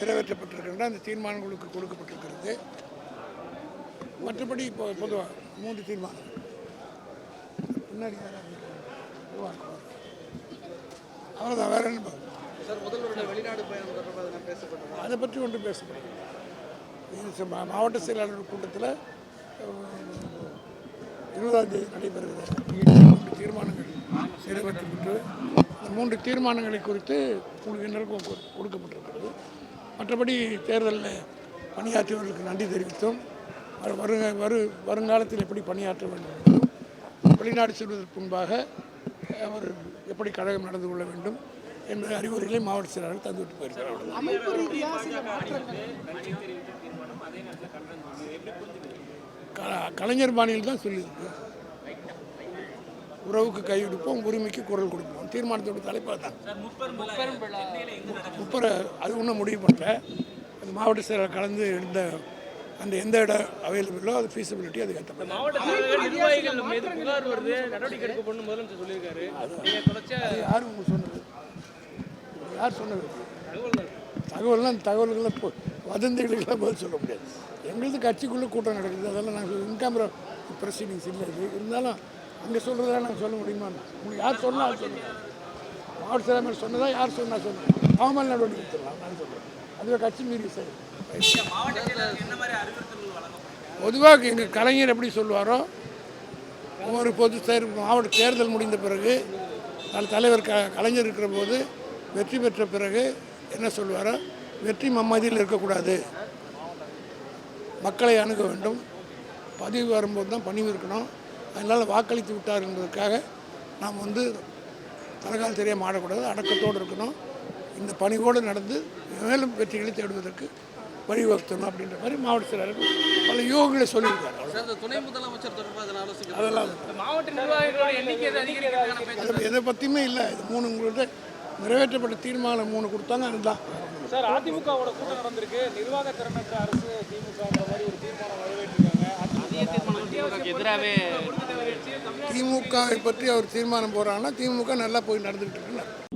நிறைவேற்றப்பட்டிருக்கின்றன. அந்த தீர்மானங்களுக்கு கொடுக்கப்பட்டிருக்கிறது. மற்றபடி இப்போ பொதுவாக மூன்று தீர்மானம் பின்னாடி. அவ்வளோதான் வேற என்ன வெளிநாடு பயணம் தொடர்பாக பேசப்பட்டது? அதை பற்றி ஒன்று பேசப்படும் மாவட்ட செயலாளர் கூட்டத்தில் இருபதாம் தேதி நடைபெறுகிற மூன்று தீர்மானங்கள் நிறைவேற்றப்பட்டு மூன்று தீர்மானங்களை குறித்து குழுவினருக்கு கொ- கொடுக்கப்பட்டிருக்கிறது. மற்றபடி தேர்தலில் பணியாற்றியவர்களுக்கு நன்றி தெரிவித்தோம். வரு- வருங்க வரு வருங்காலத்தில் எப்படி பணியாற்ற வேண்டும்? வெளிநாடு செல்வதற்கு முன்பாக அவர் எப்படி கழகம் நடந்து கொள்ள வேண்டும் என்ற அறிவுரைகளை மாவட்ட செயலாளர் தந்துவிட்டு போயிருக்கிறார். கலைஞர் பாணியில் தான் சொல்லியிருக்கு உறவுக்கு கை கொடுப்போம் உரிமைக்கு குரல் கொடுப்போம். தீர்மானத்தோட தலைப்பாக தான். முப்பர அது ஒன்றும் முடிவு பண்ணல. அது மாவட்ட செயலர் கலந்து இருந்த அந்த எந்த இடம் அவைலபிளோ அது ஃபீஸிபிலிட்டி அது ஏற்ற அது யார் சொன்னது? யார் சொன்னது? தகவல்லாம் தகவல்களை இப்போ வதந்திகளுக்கெல்லாம் பதில் சொல்ல முடியாது. எங்களது கட்சிக்குள்ளே கூட்டம் நடக்குது. அதெல்லாம் நாங்கள் இன்கேமரா ப்ரொசீடிங்ஸ் இல்லை இருந்தாலும் அங்கே சொல்கிறதா நாங்கள் சொல்ல முடியுமா? உங்களுக்கு யார் சொன்னால் சொல்லுங்கள் மாவட்ட செயலாளர் சொன்னதா யார் சொன்னால் சொல்லுங்கள் அவமான நடவடிக்கை எடுத்துடலாம் நான் சொல்கிறேன் அதுவே கட்சி மீறி சரி பொதுவாக எங்கள் கலைஞர் எப்படி சொல்லுவாரோ ஒவ்வொரு பொது தேர் மாவட்ட தேர்தல் முடிந்த பிறகு தலைவர் க கலைஞர் இருக்கிற போது வெற்றி பெற்ற பிறகு என்ன சொல்லுவாரோ வெற்றி மம்மதியில் இருக்கக்கூடாது. மக்களை அணுக வேண்டும். பதிவு வரும்போது தான் பணிவு இருக்கணும். அதனால் வாக்களித்து விட்டார் என்பதற்காக நாம் வந்து தலைகால் தெரியாமல் ஆடக்கூடாது அடக்கத்தோடு இருக்கணும். இந்த பணிவோடு நடந்து மேலும் வெற்றிகளை தேடுவதற்கு வழிவகுத்தணும் அப்படின்ற மாதிரி மாவட்ட செயலாளர் பல யோகங்களை இந்த துணை முதலமைச்சர் தொடர்பாக அதெல்லாம் மாவட்ட எதை பற்றியுமே இல்லை. இது மூணு உங்கள்கிட்ட நிறைவேற்றப்பட்ட தீர்மானம் மூணு கொடுத்தாங்க அதுதான். சார் அதிமுகவோட கூட்டம் நடந்திருக்கு. நிர்வாக திறனற்ற அரசு திமுக மாதிரி ஒரு தீர்மானம் நிறைவேற்றிருக்காங்க எதிராகவே திமுகவை பற்றி அவர் தீர்மானம் போடுறாங்கன்னா திமுக நல்லா போய் நடந்துகிட்டு இருக்குன்னு